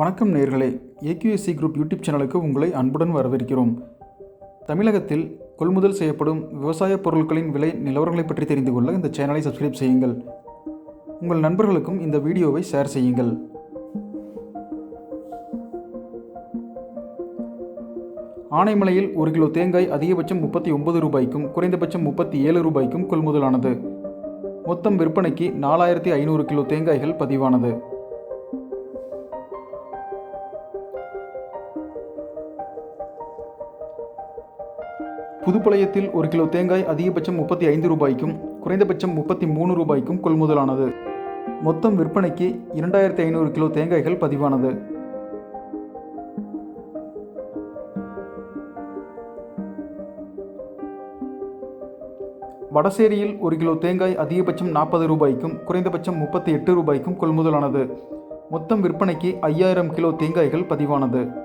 வணக்கம் நேர்களே. AQSC group YouTube சேனலுக்கு உங்களை அன்புடன் வரவேற்கிறோம். தமிழகத்தில் கொள்முதல் செய்யப்படும் விவசாய பொருட்களின் விலை நிலவரங்களை பற்றி தெரிந்து கொள்ள இந்த சேனலை சப்ஸ்கிரைப் செய்யுங்கள். உங்கள் நண்பர்களுக்கும் இந்த வீடியோவை ஷேர் செய்யுங்கள். ஆனைமலையில் ஒரு கிலோ தேங்காய் அதிகபட்சம் முப்பத்தி ஒன்பது ரூபாய்க்கும் குறைந்தபட்சம் முப்பத்தி ஏழு ரூபாய்க்கும் கொள்முதலானது. மொத்தம் விற்பனைக்கு நாலாயிரத்தி ஐநூறு கிலோ தேங்காய்கள் பதிவானது. புதுப்பாளையத்தில் ஒரு கிலோ தேங்காய் அதிகபட்சம் முப்பத்தி ஐந்து ரூபாய்க்கும் குறைந்தபட்சம் முப்பத்தி மூணு ரூபாய்க்கும் கொள்முதலானது. மொத்தம் விற்பனைக்கு இரண்டாயிரத்தி ஐநூறு கிலோ தேங்காய்கள் பதிவானது. வடசேரியில் ஒரு கிலோ தேங்காய் அதிகபட்சம் நாற்பது ரூபாய்க்கும் குறைந்தபட்சம் முப்பத்தி எட்டு ரூபாய்க்கும் கொள்முதலானது. மொத்தம் விற்பனைக்கு ஐயாயிரம் கிலோ தேங்காய்கள் பதிவானது.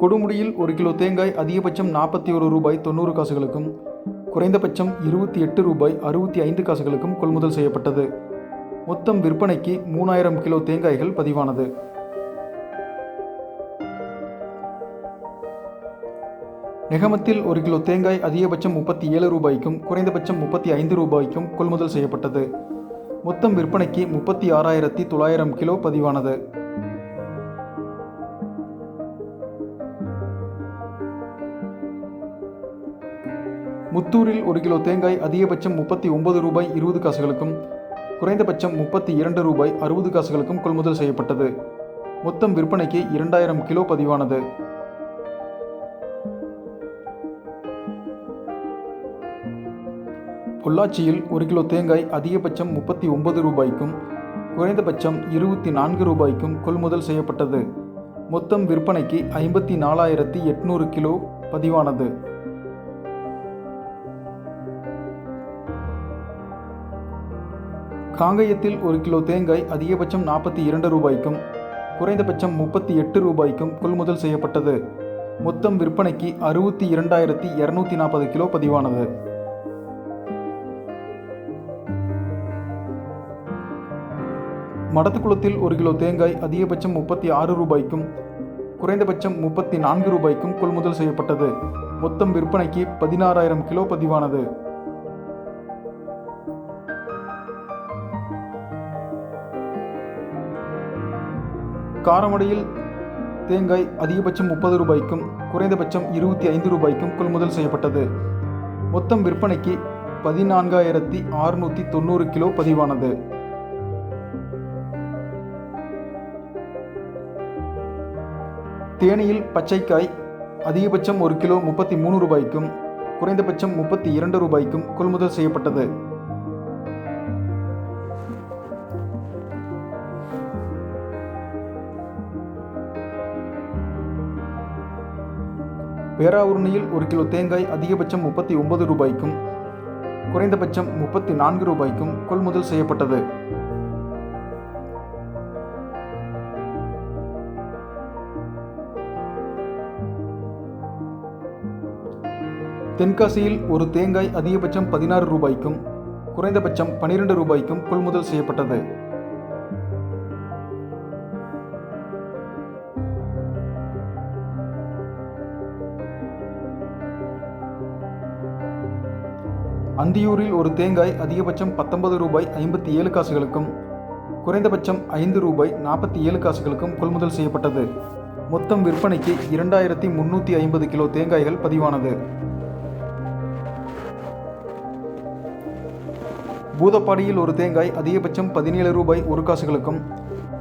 கொடுமுடியில் ஒரு கிலோ தேங்காய் அதிகபட்சம் நாற்பத்தி ஒரு ரூபாய் தொண்ணூறு காசுகளுக்கும் குறைந்தபட்சம் இருபத்தி எட்டு ரூபாய் அறுபத்தி ஐந்து காசுகளுக்கும் கொள்முதல் செய்யப்பட்டது. மொத்தம் விற்பனைக்கு மூணாயிரம் கிலோ தேங்காய்கள் பதிவானது. நெகமத்தில் ஒரு கிலோ தேங்காய் அதிகபட்சம் முப்பத்தி ஏழு ரூபாய்க்கும் குறைந்தபட்சம் முப்பத்தி ஐந்து ரூபாய்க்கும் கொள்முதல் செய்யப்பட்டது. மொத்தம் விற்பனைக்கு முப்பத்தி ஆறாயிரத்தி தொள்ளாயிரம் கிலோ பதிவானது. முத்தூரில் ஒரு கிலோ தேங்காய் அதிகபட்சம் முப்பத்தி ஒன்பது ரூபாய் இருபது காசுகளுக்கும் குறைந்தபட்சம் முப்பத்தி இரண்டு ரூபாய் அறுபது காசுகளுக்கும் கொள்முதல் செய்யப்பட்டது. மொத்தம் விற்பனைக்கு இரண்டாயிரம் கிலோ பதிவானது. பொள்ளாச்சியில் ஒரு கிலோ தேங்காய் அதிகபட்சம் முப்பத்தி ஒன்பது ரூபாய்க்கும் குறைந்தபட்சம் இருபத்தி நான்கு ரூபாய்க்கும் கொள்முதல் செய்யப்பட்டது. மொத்தம் விற்பனைக்கு ஐம்பத்தி நாலாயிரத்தி எட்நூறு கிலோ பதிவானது. காங்கயத்தில் ஒரு கிலோ தேங்காய் அதிகபட்சம் நாற்பத்தி இரண்டு ரூபாய்க்கும் குறைந்தபட்சம் முப்பத்தி எட்டு ரூபாய்க்கும் கொள்முதல் செய்யப்பட்டது. மொத்தம் விற்பனைக்கு அறுபத்தி இரண்டாயிரத்தி இரநூத்தி நாற்பது கிலோ பதிவானது. மடத்துக்குளத்தில் ஒரு கிலோ தேங்காய் அதிகபட்சம் முப்பத்தி ஆறு ரூபாய்க்கும் குறைந்தபட்சம் முப்பத்தி நான்கு ரூபாய்க்கும் கொள்முதல் செய்யப்பட்டது. மொத்தம் விற்பனைக்கு பதினாறாயிரம் கிலோ பதிவானது. காரமடையில் தேங்காய் அதிகபட்சம் முப்பது ரூபாய்க்கும் குறைந்தபட்சம் இருபத்தி ஐந்து ரூபாய்க்கும் கொள்முதல் செய்யப்பட்டது. மொத்தம் விற்பனைக்கு பதினான்காயிரத்தி அறுநூற்றி தொண்ணூறு கிலோ பதிவானது. தேனியில் பச்சைக்காய் அதிகபட்சம் ஒரு கிலோ முப்பத்தி மூணு ரூபாய்க்கும் குறைந்தபட்சம் முப்பத்தி இரண்டு ரூபாய்க்கும் கொள்முதல் செய்யப்பட்டது. பேராவூர்ணியில் ஒரு கிலோ தேங்காய் அதிகபட்சம் முப்பத்தி ஒன்பது ரூபாய்க்கும் குறைந்தபட்சம் முப்பத்தி நான்கு ரூபாய்க்கும் கொள்முதல் செய்யப்பட்டது. தென்காசியில் ஒரு தேங்காய் அதிகபட்சம் பதினாறு ரூபாய்க்கும் குறைந்தபட்சம் பனிரெண்டு ரூபாய்க்கும் கொள்முதல் செய்யப்பட்டது. அந்தியூரில் ஒரு தேங்காய் அதிகபட்சம் பத்தொன்பது ரூபாய் ஐம்பத்தி ஏழு காசுகளுக்கும் குறைந்தபட்சம் ஐந்து ரூபாய் நாற்பத்தி ஏழு காசுகளுக்கும் கொள்முதல் செய்யப்பட்டது. மொத்தம் விற்பனைக்கு இரண்டாயிரத்தி முன்னூற்றி ஐம்பது கிலோ தேங்காய்கள் பதிவானது. பூதப்பாடியில் ஒரு தேங்காய் அதிகபட்சம் பதினேழு ரூபாய் ஒரு காசுகளுக்கும்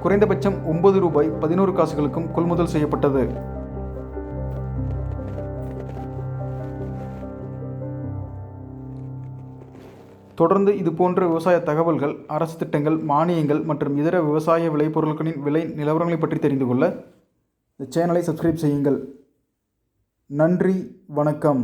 குறைந்தபட்சம் ஒன்பது ரூபாய் பதினோரு காசுகளுக்கும் கொள்முதல் செய்யப்பட்டது. தொடர்ந்து இது போன்ற விவசாய தகவல்கள் அரசு திட்டங்கள் மானியங்கள் மற்றும் இதர விவசாய விளைபொருட்களின் விலை நிலவரங்களை பற்றி தெரிந்து கொள்ள இந்த சேனலை சப்ஸ்கிரைப் செய்யுங்கள். நன்றி வணக்கம்.